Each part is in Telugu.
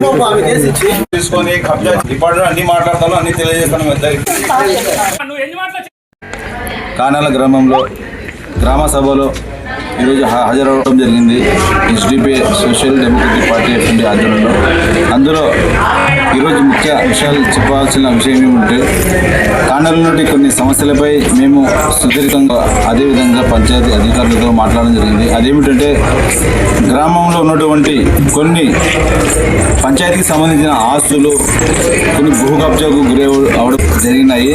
తీసుకొని కబ్జా డిపార్ట్మెంట్ అన్ని మాట్లాడతాను అన్ని తెలియజేస్తాను కానాల గ్రామంలో గ్రామ సభలో ఈరోజు హాజరవడం జరిగింది. SDP social democratic party of India ఆధ్వర్యంలో. అందులో ఈరోజు ముఖ్య విషయాలు చెప్పాల్సిన విషయం ఏమిటంటే కానాల నుండి కొన్ని సమస్యలపై మేము సుదీర్ఘంగా అదేవిధంగా పంచాయతీ అధికారులతో మాట్లాడడం జరిగింది. అదేమిటంటే గ్రామంలో ఉన్నటువంటి కొన్ని పంచాయతీకి సంబంధించిన ఆస్తులు కొన్ని భూ కబ్జాకు గురి అవడం జరిగినాయి.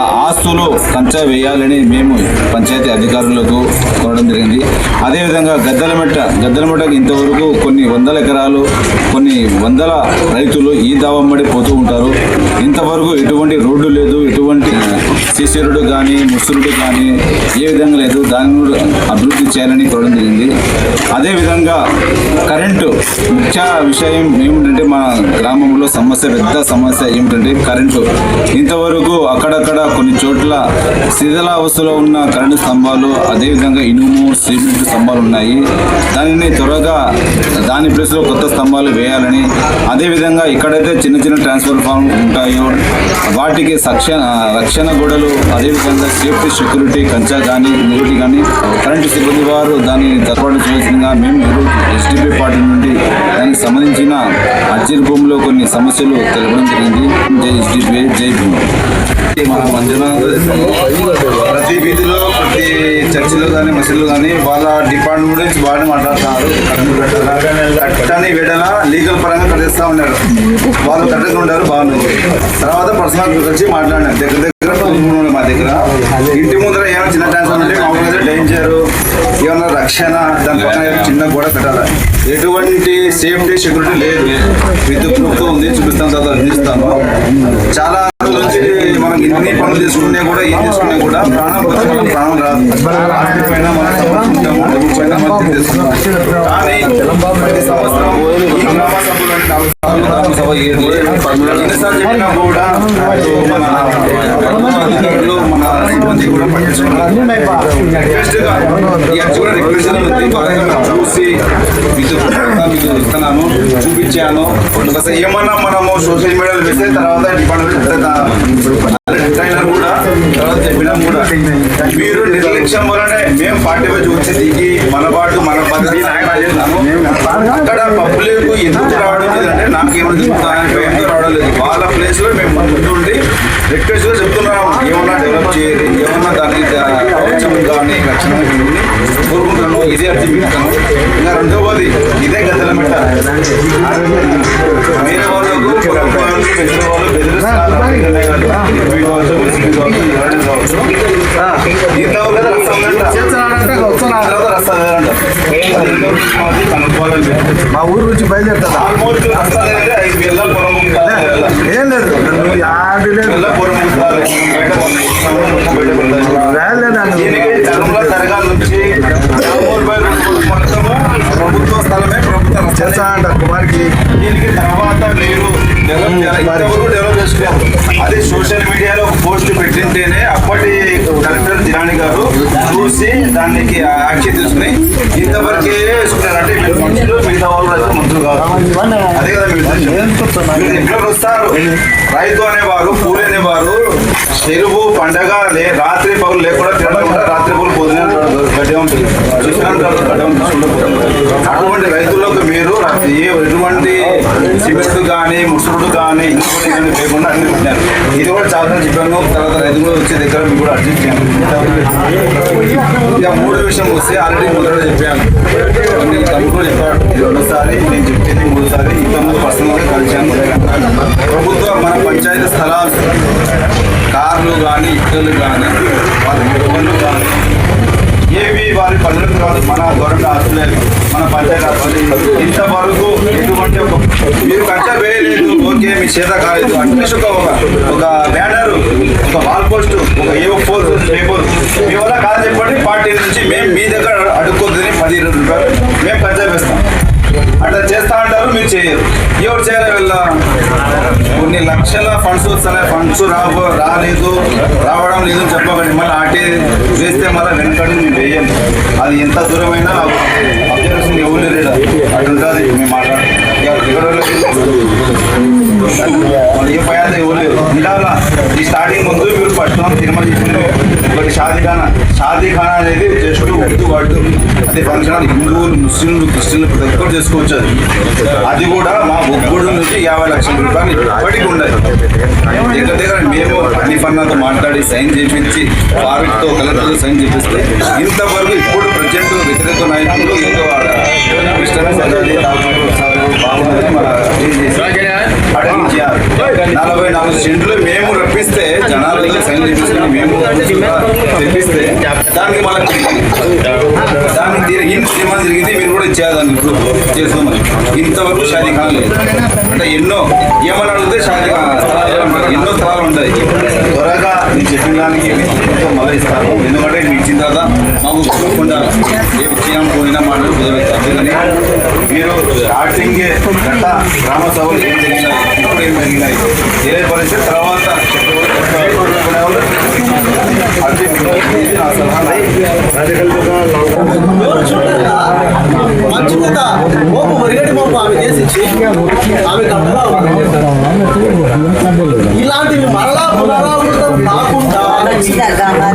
ఆ ఆస్తులు కంచా వేయాలని మేము పంచాయతీ అధికారులకు కోరడం జరిగింది. అదేవిధంగా గద్దలమెట్ట గద్దలమెట్టకు ఇంతవరకు కొన్ని వందల ఎకరాలు కొన్ని వందల రైతులు ఈ దావమ్మడి పోతూ ఉంటారు. ఇంతవరకు ఎటువంటి రోడ్డు సిసి కానీ ముసురుడు కానీ ఏ విధంగా లేదు. దాన్ని కూడా అభివృద్ధి చేయాలని కోరడం జరిగింది. అదేవిధంగా కరెంటు ముఖ్య విషయం ఏమిటంటే మా గ్రామంలో సమస్య పెద్ద సమస్య ఏమిటంటే కరెంటు. ఇంతవరకు అక్కడక్కడ కొన్ని చోట్ల శిథిలావస్థలో ఉన్న కరెంటు స్తంభాలు అదేవిధంగా ఇనుము సిమెంట్ స్తంభాలు ఉన్నాయి. దానిని త్వరగా దాని ప్లేస్లో కొత్త స్తంభాలు వేయాలని అదేవిధంగా ఇక్కడైతే చిన్న చిన్న ట్రాన్స్ఫర్ ఫార్మ్ ఉంటాయో వాటికి సక్ష రక్షణ గోడలు అదేవిధంగా సేఫ్టీ సెక్యూరిటీ కంచా కానీ నిరుటి కానీ కరెంటు సిబ్బంది వారు దాన్ని ఏర్పాటు చేయాల్సిందిగా మేము ఈరోజు ఎస్డిపి పార్టీ నుండి దానికి సంబంధించిన అర్జీల భూమిలో కొన్ని సమస్యలు తెలపడం జరిగింది. జై ఎస్డిపి జై భూమి. మన మంజునాథ్ ప్రతి వీధిలో ప్రతి చర్చిలో కానీ మసీదులో కానీ వాళ్ళ డిపార్ట్మెంట్ గురించి బాగానే మాట్లాడుతున్నారు. కట్టని వేడలా లీగల్ పరంగా కట్టేస్తా ఉన్నారు. వాళ్ళు కట్టగా ఉంటారు బాగుంది తర్వాత పర్సనల్ కలిసి మాట్లాడినారు. దగ్గర దగ్గర దగ్గర. ఇంటి ముందర ఏమైనా చిన్న ట్రాన్స్ఫర్ ఉంటే మామూలుగా డేంజర్ ఏమన్నా రక్షణ దాని పక్కన చిన్న గోడ పెట్టాలి ఎటువంటి సేఫ్టీ సెక్యూరిటీ లేదు. విద్యుత్ ప్రూఫ్ ఉంది చూపిస్తాను తర్వాత అందిస్తాను. చాలా నుంచి మనం ఎన్ని పనులు చేసుకున్నా కూడా ఏం తీసుకున్నా కూడా ప్రాణం బతకడం ప్రాణం రాదు. ఆస్తి పైన మనం సంపాదించుకుంటాము, డబ్బు పైన మనం తిరిగేస్తున్నాం. కానీ ప్రతి సంవత్సరం ఈ గ్రామ సభలో నాలుగు సభ ఎన్నిసార్లు చెప్పినా కూడా మన చూసి మీకు మీకు ఇస్తున్నాను చూపించాను ఒకసారి ఏమన్నా మనము సోషల్ మీడియాలో వేస్తే తర్వాత డిపార్ట్మెంట్ ట్రైనర్ కూడా తర్వాత చెప్పినా కూడా మీరు నిర్లక్ష్యం వలనే మేము పార్టీ వచ్చి వచ్చి దిగి మన పాటు మన పద్ధతి నాయకులు అక్కడ పబ్లిక్ ఎందుకు రావడం లేదంటే నాకు ఏమైనా చెప్తానని భయంతో రావడం లేదు వాళ్ళ ప్లేస్లో మేము ముందుండి రిక్వెస్ట్ ఏమన్నా దానికి అవసరం కానీ రక్షణ కోరుకుంటాను ఇదే అర్థం చెప్తాను. ఇంకా రెండవది ఇదే గద్దల మెట్ట. వేరే వాళ్ళకు వాళ్ళు బెదిరిస్తారు. మా ఊరు నుంచి బయలుదేరుతుందా ఆల్మోస్ట్ ఐదు వేల పొలం ఉంటుంది. ఏం లేదు నువ్వు యాడ్ లేదు వేల పొలం ఉంటుంది. బయట మొత్తం బయట పడతాయి. రాలేదండి దీనికి జనంలో తరగాల నుంచి రామూరు బై రోడ్డు మొత్తము ప్రభుత్వ స్థలమే ప్రభుత్వ రస్తా. చేస్తా అంట కుమార్కి దీనికి తర్వాత మీరు డెవలప్ చేసుకోవాలి అది సోషల్ మీడియాలో పోస్ట్ పెట్టింటేనే అప్పటి కలెక్టర్ జిరాణి గారు చూసి దానికి యాక్షన్ తీసుకుని ఇంతవరకే వేసుకున్నారు అంటే మిగతా వాళ్ళు అయితే కాదు అదే కదా మీరు ఉద్దేశం. వస్తారు రైతు అనేవారు పూలు అనేవారు చెరువు పండగ లే రాత్రి పగులు లేకుండా తినకుండా రాత్రి పగులు పొద్దున గడ్డ ఉంటుంది అటువంటి రైతులకు మీరు ఏ ఎటువంటి సిమెంట్ కానీ ముసురుడు కానీ ఇంకోటి లేకుండా అన్ని పెట్టారు ఇది కూడా చాలా చెప్పాను తర్వాత రైతులు వచ్చే దగ్గర మీకు కూడా అడ్జస్ట్ చేయాలి ఇక మూడో విషయం వస్తే ఆల్రెడీ మొదట చెప్పాను కొన్ని తమ్ముడు చెప్పాడు ఇది రెండోసారి నేను చెప్పింది మూడోసారి ఇంతకుముందు పర్సనల్గా కలిశాను. ప్రభుత్వం మన పంచాయతీ స్థలాలు కార్లు కానీ ఇక్కలు కానీ వాళ్ళ ఫోన్లు కానీ ఏవి వారి పనులకు కాదు మన గవర్నమెంట్ ఆస్తులే మన పంచాయతీ ఆస్తులు ఇంతవరకు ఎటువంటి ఒక మీరు కట్ట వేయలేదు ఓకే మీ చేత కాలేదు. అట్లీస్ట్ ఒక ఒక- ఒక బ్యానర్ ఒక వాల్ పోస్ట్ ఒక ఏ ఫోర్ పేపర్. మీ వల్ల కాదు చెప్పండి పార్టీ నుంచి మేము మీ దగ్గర చేస్తా చేయరు. ఎవరు చేయాలి వీళ్ళ? కొన్ని లక్షల ఫండ్స్ వస్తున్నాయి ఫండ్స్ రావు రాలేదు రావడం లేదు చెప్పకండి. మళ్ళీ ఆటే వేస్తే మళ్ళీ వెనకడి మేము వేయండి అది ఎంత దూరమైనా అబ్జర్వేషన్ ఎవరు లేదా? అటు ఉంటుంది మేము మాట్లాడు ఏ ఏ ఎవరు లేదు ఇలా ఈ స్టార్టింగ్ ముందు మీరు ఫస్ట్ తిరుమల తీసుకున్నారు ఒకటి షాదీ ఖానా షాదీ ఖానా అనేది జస్ట్ ఉర్దూ వర్డ్ అది ఫంక్షన్ హిందువులు ముస్లింలు క్రిస్టియన్లు ప్రతి ఒక్కరు చేసుకోవచ్చు అది. అది కూడా మా ఒక్కడు నుంచి యాభై లక్షల రూపాయలు ఇప్పటికి ఉండదు. దగ్గర దగ్గర మేము హనీఫ్ అన్నతో మాట్లాడి సైన్ చేపించి ఫారూక్తో కలెక్టర్తో సైన్ చేపిస్తే ఇంతవరకు ఇప్పుడు ప్రజెంట్ వ్యతిరేక నాయకులు ఏదో బాగుందని మన నలభై నాలుగు సెంట్లు మేము రప్పిస్తే జనాలకి సైన్ తెప్పిస్తే దానికి మళ్ళీ దానికి తిరిగి సినిమా జరిగింది మీరు కూడా ఇచ్చేదాన్ని ఇప్పుడు చేసుకోమని ఇంతవరకు షాదీ ఖాన్ లేదు. అంటే ఎన్నో ఏమని అడిగితే షాదీ ఖాన్ ఎన్నో స్థలాలు ఉంటాయి. త్వరగా నేను చెప్పిన దానికి మళ్ళీ ఇస్తాను ఎందుకంటే మీకు ఇచ్చిన తర్వాత మాకు ఒప్పుకుండా ఏ విషయం పోయినా మాటలు కుదరదు. అందుకని మీరు స్టార్టింగ్ గట్ట గ్రామ సభలు ఏం జరిగినాయి ఇప్పుడు ఏం జరిగినాయి ఏ పరిస్థితి తర్వాత అది నా సలహా ఎవరు చూడలేదా మంచి మీద మోపు మరిగడి మోపు ఆమె చేసిచ్చి ఆమె ఇలాంటివి మరలా పునరావృతం కాకుండా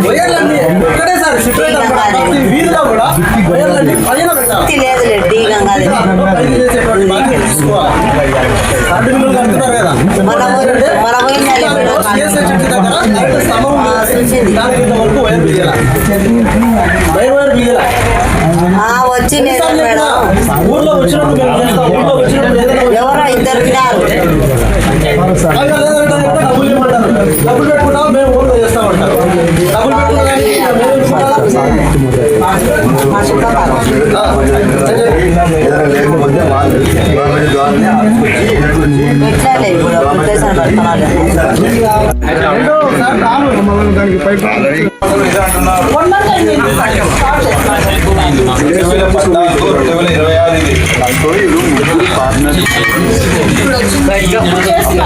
వైర్లన్నీ ఒక్కటేసారి ప్రతి వీధిలో కూడా వైర్లన్నీ పైన పెట్టాలి మన వచ్చింది వరకు వైర్ వైర్ వైర్ ఎవరో ఇద్దరు ఉన్నారు డబ్బులు పెట్టుకుంటాం మేము ఊర్లో చేస్తామంటారు డబ్బులు పెట్టుకోవడానికి లేకపోతే వాళ్ళు గవర్నమెంట్ ద్వారానే ఆసుకొచ్చి ఎట్లా లేదు ఇప్పుడు ఉద్దేశం పెడుతున్నారు ఇదే అంటున్నారు రెండు వేల పద్నాలుగు రెండు వేల ఇరవై ఆరు ఇది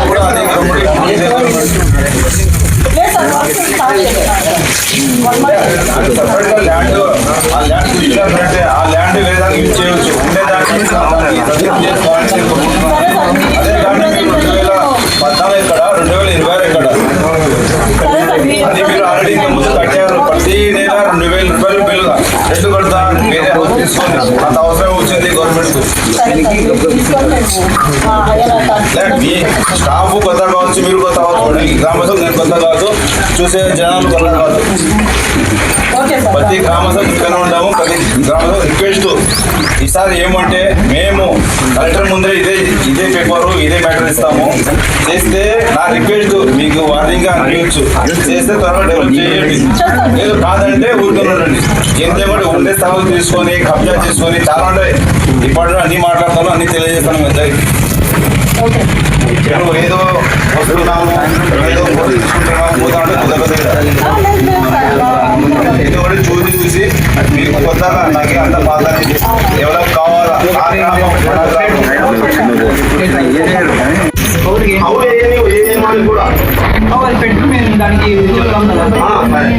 కూడా అదే సపరేట్గా ల్యాండ్ ఆ ల్యాండ్ ఇచ్చినట్టే ఆ ల్యాండ్ వేదానికి యూజ్ చేయవచ్చు ఉండేదానికి దానికి చేసుకోవాలని కోరుకుంటున్నాను. అదే ల్యాండ్ మీకు రెండు వేల పద్నాలుగు ఎక్కడ రెండు వేల ఇరవై ఆరు ఎక్కడ అది మీరు ఆల్రెడీ ఇంత ముందు కట్టారు ప్రతి నెల రెండు వేల రూపాయలు బిల్లుగా రెండు కడతా వేరే హౌస్ తీసుకోండి అంత అవసరం వచ్చింది గవర్నమెంట్ లేదు మీ స్టాఫ్ కొత్త కావచ్చు మీరు కొత్త కావచ్చు ఈ గ్రామసభ నేను కొత్త కాదు చూసే జనాలు కొత్త కాదు ప్రతి గ్రామసభ ఇక్కడ ఉంటాము ప్రతి గ్రామసభ రిక్వెస్ట్. ఈసారి ఏమంటే మేము కలెక్టర్ ముందరే ఇదే ఇదే పేపర్ చేస్తాము. చేస్తే నా రిక్వెస్ట్ మీకు వార్నింగ్గా అనిపించు చేస్తే త్వరగా డెవలప్ చేయండి. లేదు కాదంటే ఊరుకున్నారండి. ఏం ఉండే స్థలం తీసుకొని కబ్జా చేసుకొని చాలా ఉంటాయి ఇప్పుడు అన్ని మాట్లాడతాను అన్ని తెలియజేస్తాను మీ ఏదో వస్తున్నాము ఏదో తీసుకుంటున్నాము పోతా అంటే కుదరదు ఎందుకంటే చూసి చూసి మీకు కొత్తగా నాకు అంత బాధ డెవలప్ కావాలా? వాళ్ళు పెట్టు మేము దానికి చెప్తాం కదా ధన్యవాదాలు